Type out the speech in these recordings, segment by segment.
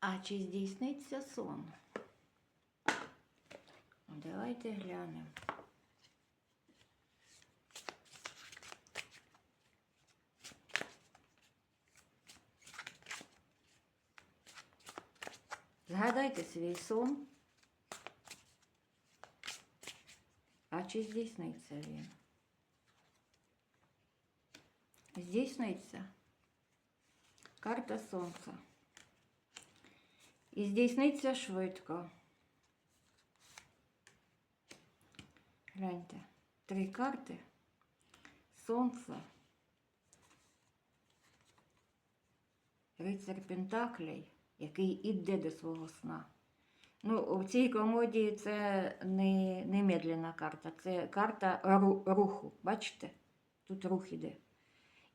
А чи здійсниться сон? Давайте глянемо. Згадайте свій сон. А чи здійсниться він? Здійсниться карта сонця. І здійсниться швидко. Гляньте, три карти. Сонце. Рицар Пентаклей, який іде до свого сна. Ну, в цій комодії це не, не медленна карта, це карта руху. Бачите? Тут рух іде.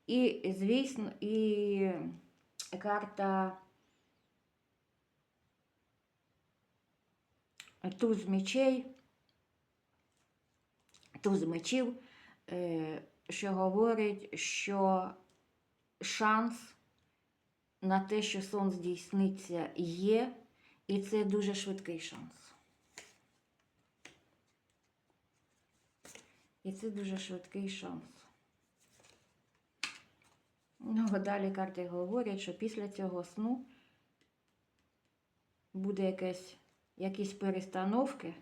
І, звісно, і карта туз мечей, туз мечів, е, що говорить, що шанс на те, що сон здійсниться, є, і це дуже швидкий шанс. І це дуже швидкий шанс. Ну, далі карти говорять, що після цього сну буде якесь, якісь перестановки.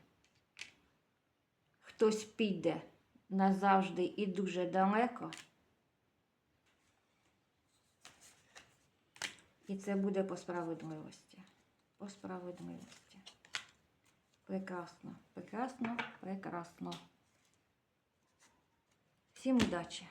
Хтось піде назавжди і дуже далеко. І це буде по справедливості. По справедливості. Прекрасно, прекрасно, прекрасно. Всім удачі!